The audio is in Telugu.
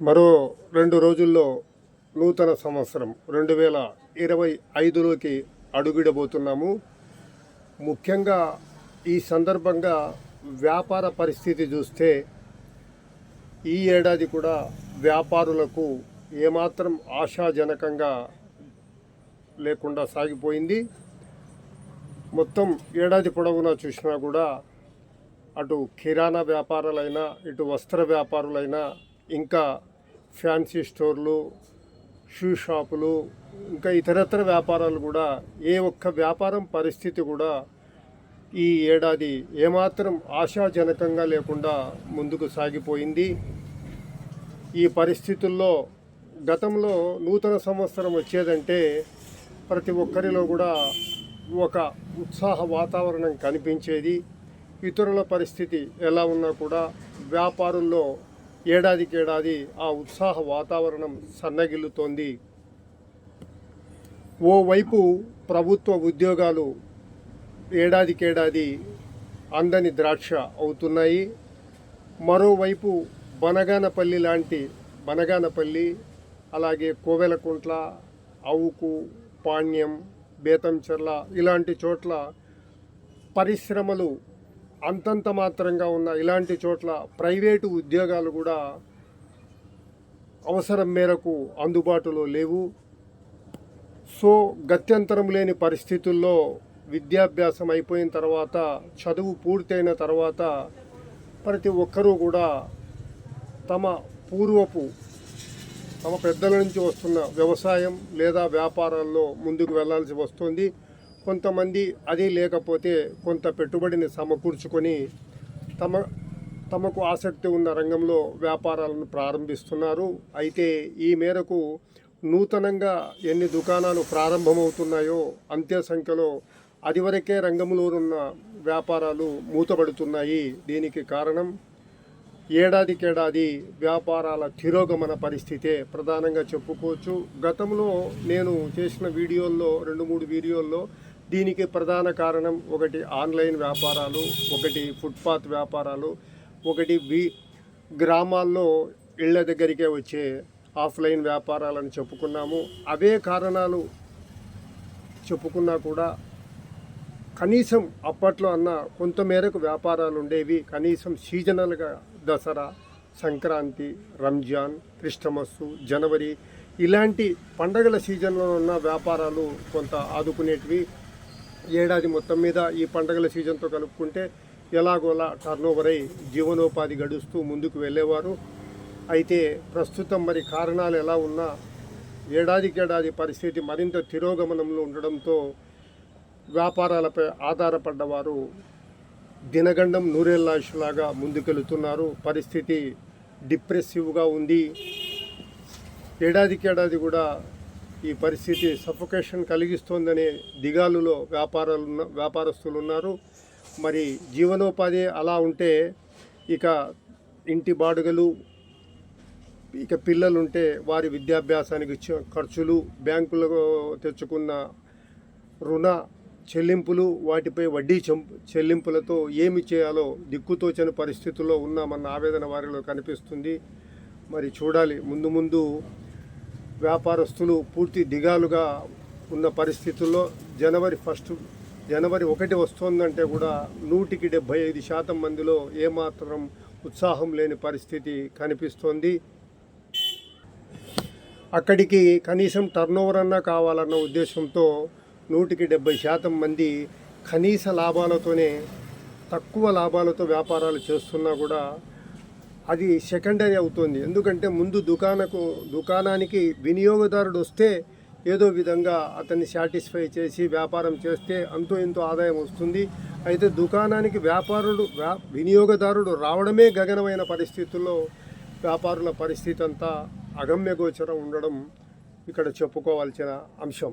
మరో రెండు రోజుల్లో నూతన సంవత్సరం రెండు వేల ఇరవై ఐదులోకి అడుగుడబోతున్నాము. ముఖ్యంగా ఈ సందర్భంగా వ్యాపార పరిస్థితి చూస్తే ఈ ఏడాది కూడా వ్యాపారులకు ఏమాత్రం ఆశాజనకంగా లేకుండా సాగిపోయింది. మొత్తం ఏడాది పొడవునా చూసినా కూడా అటు కిరాణా వ్యాపారాలైనా ఇటు వస్త్ర వ్యాపారులైనా ఇంకా ఫ్యాన్సీ స్టోర్లు షూ షాపులు ఇంకా ఇతరత్ర వ్యాపారాలు కూడా ఏ ఒక్క వ్యాపారం పరిస్థితి కూడా ఈ ఏడాది ఏమాత్రం ఆశాజనకంగా లేకుండా ముందుకు సాగిపోయింది. ఈ పరిస్థితుల్లో గతంలో నూతన సంవత్సరం వచ్చేదంటే ప్రతి ఒక్కరిలో కూడా ఒక ఉత్సాహ వాతావరణం కనిపించేది. ఇతరుల పరిస్థితి ఎలా ఉన్నా కూడా వ్యాపారుల్లో ఏడాదికి ఏడాది ఆ ఉత్సాహ వాతావరణం సన్నగిల్లుతోంది. ఓవైపు ప్రభుత్వ ఉద్యోగాలు ఏడాదికేడాది అందని ద్రాక్ష అవుతున్నాయి. మరోవైపు బనగానపల్లి లాంటి బనగానపల్లి అలాగే కోవెలకుంట్ల అవుకు పాణ్యం బేతంచెర్ల ఇలాంటి చోట్ల పరిశ్రమలు అంతంత మాత్రంగా ఉన్న ఇలాంటి చోట్ల ప్రైవేటు ఉద్యోగాలు కూడా అవసరం మేరకు అందుబాటులో లేవు. సో గత్యంతరం లేని పరిస్థితుల్లో విద్యాభ్యాసం అయిపోయిన తర్వాత చదువు పూర్తయిన తర్వాత ప్రతి ఒక్కరూ కూడా తమ పూర్వపు తమ పెద్దల నుంచి వస్తున్న వ్యవసాయం లేదా వ్యాపారాల్లో ముందుకు వెళ్ళాల్సి వస్తుంది. కొంతమంది అది లేకపోతే కొంత పెట్టుబడిని సమకూర్చుకొని తమ తమకు ఆసక్తి ఉన్న రంగంలో వ్యాపారాలను ప్రారంభిస్తున్నారు. అయితే ఈ మేరకు నూతనంగా ఎన్ని దుకాణాలు ప్రారంభమవుతున్నాయో అంతే సంఖ్యలో అదివరకే రంగంలో ఉన్న వ్యాపారాలు మూతపడుతున్నాయి. దీనికి కారణం ఏడాదికేడాది వ్యాపారాల తిరోగమన పరిస్థితే ప్రధానంగా చెప్పుకోవచ్చు. గతంలో నేను చేసిన వీడియోల్లో రెండు మూడు వీడియోల్లో దీనికి ప్రధాన కారణం ఒకటి ఆన్లైన్ వ్యాపారాలు ఒకటి ఫుట్పాత్ వ్యాపారాలు ఒకటి వి గ్రామాల్లో ఇళ్ళ దగ్గరికే వచ్చే ఆఫ్లైన్ వ్యాపారాలను చెప్పుకున్నాము. అవే కారణాలు చెప్పుకున్నా కూడా కనీసం అప్పట్లో అన్న కొంతమేరకు వ్యాపారాలు ఉండేవి. కనీసం సీజనల్గా దసరా సంక్రాంతి రంజాన్ క్రిస్టమస్ జనవరి ఇలాంటి పండగల సీజన్లో ఉన్న వ్యాపారాలు కొంత ఆదుకునేటివి. ఏడాది మొత్తం మీద ఈ పండగల సీజన్తో కలుపుకుంటే ఎలాగోలా టర్నోవర్ అయి జీవనోపాధి గడుస్తూ ముందుకు వెళ్ళేవారు. అయితే ప్రస్తుతం మరి కారణాలు ఎలా ఉన్నా ఏడాదికేడాది పరిస్థితి మరింత తిరోగమనంలో ఉండడంతో వ్యాపారాలపై ఆధారపడ్డవారు దినగండం నూరేళ్ళలాగా ముందుకెళ్తున్నారు. పరిస్థితి డిప్రెసివ్గా ఉంది. ఏడాదికేడాది కూడా ఈ పరిస్థితి సఫోకేషన్ కలిగిస్తోందనే దిగాలులో వ్యాపారాలు ఉన్న వ్యాపారస్తులు ఉన్నారు. మరి జీవనోపాధి అలా ఉంటే ఇక ఇంటి బాడుగలు ఇక పిల్లలుంటే వారి విద్యాభ్యాసానికి ఖర్చులు బ్యాంకులో తెచ్చుకున్న రుణ చెల్లింపులు వాటిపై వడ్డీ చెల్లింపులతో ఏమి చేయాలో దిక్కుతోచని పరిస్థితుల్లో ఉన్నామన్న ఆవేదన వారిలో కనిపిస్తుంది. మరి చూడాలి. ముందు ముందు వ్యాపారస్తులు పూర్తి దిగాలుగా ఉన్న పరిస్థితుల్లో జనవరి ఫస్ట్ జనవరి ఒకటి వస్తోందంటే కూడా నూటికి డెబ్భై ఐదు శాతం మందిలో ఏమాత్రం ఉత్సాహం లేని పరిస్థితి కనిపిస్తోంది. అక్కడికి కనీసం టర్నోవర్ అన్నా కావాలన్న ఉద్దేశంతో నూటికి డెబ్భై శాతం మంది కనీస లాభాలతోనే తక్కువ లాభాలతో వ్యాపారాలు చేస్తున్నా కూడా అది సెకండరీ అవుతుంది. ఎందుకంటే ముందు దుకాణకు దుకాణానికి వినియోగదారుడు వస్తే ఏదో విధంగా అతన్ని సాటిస్ఫై చేసి వ్యాపారం చేస్తే అంతో ఎంతో ఆదాయం వస్తుంది. అయితే దుకాణానికి వ్యాపారుడు వ్యా వినియోగదారుడు రావడమే గగనమైన పరిస్థితుల్లో వ్యాపారుల పరిస్థితి అంతా అగమ్యగోచరం ఉండడం ఇక్కడ చెప్పుకోవాల్సిన అంశం.